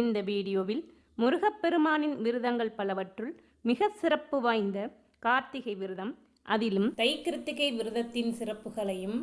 இந்த வீடியோவில் முருகப்பெருமானின் விரதங்கள் பலவற்றுள் மிக சிறப்பு வாய்ந்த கார்த்திகை விரதம் அதிலும் தை கிருத்திகை விரதத்தின் சிறப்புகளையும்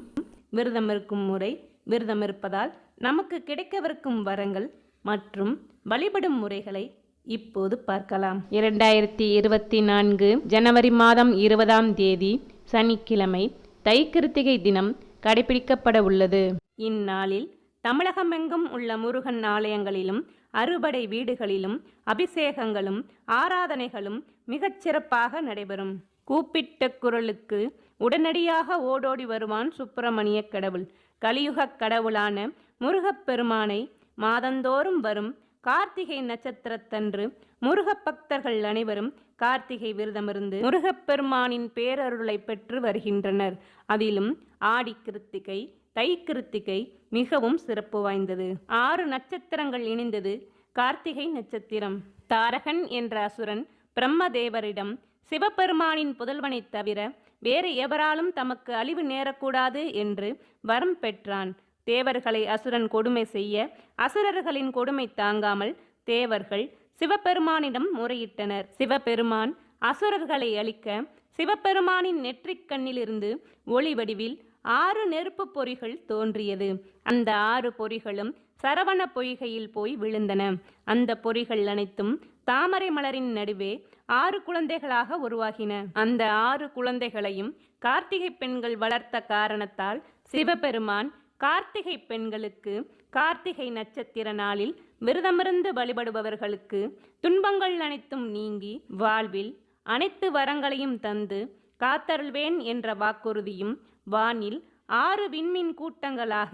விரதம் இருக்கும் முறை விரதம் இருப்பதால் நமக்கு கிடைக்கவிருக்கும் வரங்கள் மற்றும் வழிபடும் முறைகளை இப்போது பார்க்கலாம். இரண்டாயிரத்தி இருபத்தி நான்கு ஜனவரி மாதம் இருபதாம் தேதி சனிக்கிழமை தை கிருத்திகை தினம் கடைபிடிக்கப்பட உள்ளது. இந்நாளில் தமிழகமெங்கும் உள்ள முருகன் ஆலயங்களிலும் அறுபடை வீடுகளிலும் அபிஷேகங்களும் ஆராதனைகளும் மிகச் சிறப்பாக நடைபெறும். கூப்பிட்ட குரலுக்கு உடனடியாக ஓடோடி வருவான் சுப்பிரமணிய கடவுள். கலியுகக் கடவுளான முருகப்பெருமானை மாதந்தோறும் வரும் கார்த்திகை நட்சத்திரத்தன்று முருகப் பக்தர்கள் அனைவரும் கார்த்திகை விரதமிருந்து முருகப்பெருமானின் பேரருளை பெற்று வருகின்றனர். அதிலும் ஆடி கிருத்திகை தை கிருத்திகை மிகவும் சிறப்பு வாய்ந்தது. ஆறு நட்சத்திரங்கள் இணைந்தது கார்த்திகை நட்சத்திரம். தாரகன் என்ற அசுரன் பிரம்மதேவரிடம் சிவபெருமானின் புதல்வனைத் தவிர வேறு எவராலும் தமக்கு அழிவு நேரக்கூடாது என்று வரம் பெற்றான். தேவர்களை அசுரன் கொடுமை செய்ய அசுரர்களின் கொடுமை தாங்காமல் தேவர்கள் சிவபெருமானிடம் முறையிட்டனர். சிவபெருமான் அசுரர்களை அழிக்க சிவபெருமானின் நெற்றிக் கண்ணிலிருந்து ஒளி வடிவில் ஆறு நெருப்பு பொறிகள் தோன்றியது. அந்த ஆறு பொறிகளும் சரவண பொய்கையில் போய் விழுந்தன. அந்த பொறிகள் அனைத்தும் தாமரை மலரின் நடுவே ஆறு குழந்தைகளாக உருவாகின. அந்த ஆறு குழந்தைகளையும் கார்த்திகை பெண்கள் வளர்த்த காரணத்தால் சிவபெருமான் கார்த்திகை பெண்களுக்கு கார்த்திகை நட்சத்திர நாளில் விரதமிருந்து வழிபடுபவர்களுக்கு துன்பங்கள் அனைத்தும் நீங்கி வாழ்வில் அனைத்து வரங்களையும் தந்து காத்தருள்வேன் என்ற வாக்குறுதியும் வானில் ஆறு விண்மீன் கூட்டங்களாக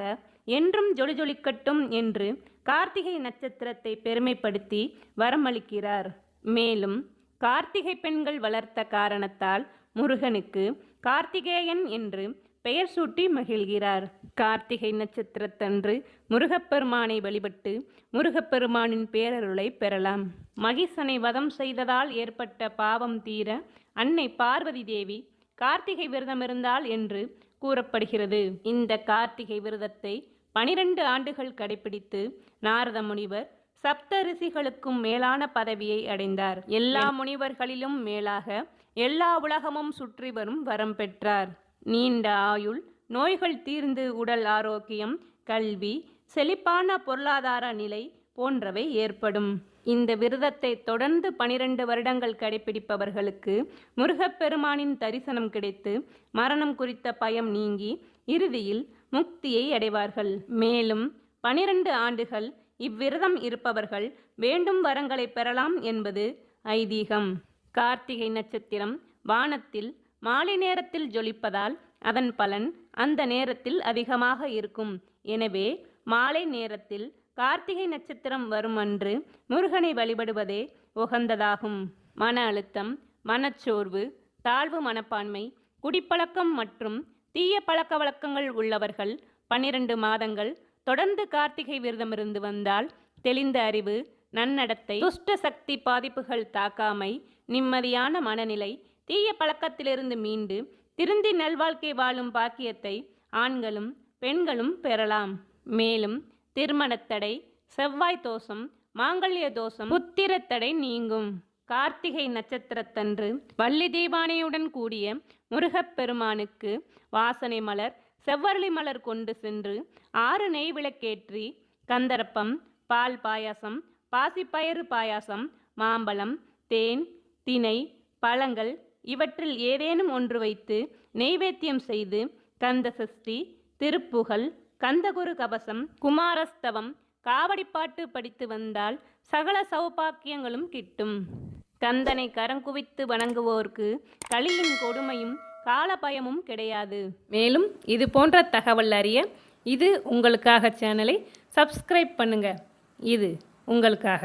என்றும் ஜொலிஜொலிக்கட்டும் என்று கார்த்திகை நட்சத்திரத்தை பெருமைப்படுத்தி வரமளிக்கிறார். மேலும் கார்த்திகை பெண்கள் வளர்த்த காரணத்தால் முருகனுக்கு கார்த்திகேயன் என்று பெயர் சூட்டி மகிழ்கிறார். கார்த்திகை நட்சத்திரத்தன்று முருகப்பெருமானை வழிபட்டு முருகப்பெருமானின் பேரருளை பெறலாம். மகிஷனை வதம் செய்ததால் ஏற்பட்ட பாவம் தீர அன்னை பார்வதி தேவி கார்த்திகை விரதமிருந்தாள் என்று கூறப்படுகிறது. இந்த கார்த்திகை விரதத்தை பனிரெண்டு ஆண்டுகள் கடைபிடித்து நாரத முனிவர் சப்த ரிஷிகளுக்கும் மேலான பதவியை அடைந்தார். எல்லா முனிவர்களிலும் மேலாக எல்லா உலகமும் சுற்றி வரும் வரம் பெற்றார். நீண்ட ஆயுள் நோய்கள் தீர்ந்து உடல் ஆரோக்கியம் கல்வி செழிப்பான பொருளாதார நிலை போன்றவை ஏற்படும். இந்த விரதத்தை தொடர்ந்து பனிரெண்டு வருடங்கள் கடைபிடிப்பவர்களுக்கு முருகப்பெருமானின் தரிசனம் கிடைத்து மரணம் குறித்த பயம் நீங்கி இறுதியில் முக்தியை அடைவார்கள். மேலும் பனிரெண்டு ஆண்டுகள் இவ்விரதம் இருப்பவர்கள் வேண்டும் வரங்களை பெறலாம் என்பது ஐதீகம். கார்த்திகை நட்சத்திரம் வானத்தில் மாலை நேரத்தில் ஜொலிப்பதால் அதன் பலன் அந்த நேரத்தில் அதிகமாக இருக்கும். எனவே மாலை நேரத்தில் கார்த்திகை நட்சத்திரம் வரும் அன்று முருகனை வழிபடுவதே உகந்ததாகும். மன அழுத்தம் மனச்சோர்வு தாழ்வு மனப்பான்மை குடிப்பழக்கம் மற்றும் தீய பழக்க வழக்கங்கள் உள்ளவர்கள் பன்னிரண்டு மாதங்கள் தொடர்ந்து கார்த்திகை விரதமிருந்து வந்தால் தெளிந்த அறிவு நன்னடத்தை துஷ்ட சக்தி பாதிப்புகள் தாக்காமை நிம்மதியான மனநிலை தீய பழக்கத்திலிருந்து மீண்டு திருந்தி நல்வாழ்க்கை வாழும் பாக்கியத்தை ஆண்களும் பெண்களும் பெறலாம். மேலும் திருமணத்தடை செவ்வாய் தோஷம் மாங்கல்ய தோஷம் புத்திரத்தடை நீங்கும். கார்த்திகை நட்சத்திரத்தன்று வள்ளி தீபானையுடன் கூடிய முருகப்பெருமானுக்கு வாசனை மலர் செவ்வரளி மலர் கொண்டு சென்று ஆறு நெய் விளக்கேற்றி கந்தரப்பம் பால் பாயாசம் பாசிப்பயறு பாயாசம் மாம்பழம் தேன் தினை பழங்கள் இவற்றில் ஏதேனும் ஒன்று வைத்து நெய்வேத்தியம் செய்து கந்த சஷ்டி திருப்புகழ் கந்தகுரு கவசம் குமாரஸ்தவம் காவடிப்பாட்டு படித்து வந்தால் சகல சௌபாக்கியங்களும் கிட்டும். கந்தனை கரங்குவித்து வணங்குவோர்க்கு களியின் கொடுமையும் காலபயமும் கிடையாது. மேலும் இது போன்ற தகவல் அறிய இது உங்களுக்காக சேனலை சப்ஸ்கிரைப் பண்ணுங்க. இது உங்களுக்காக.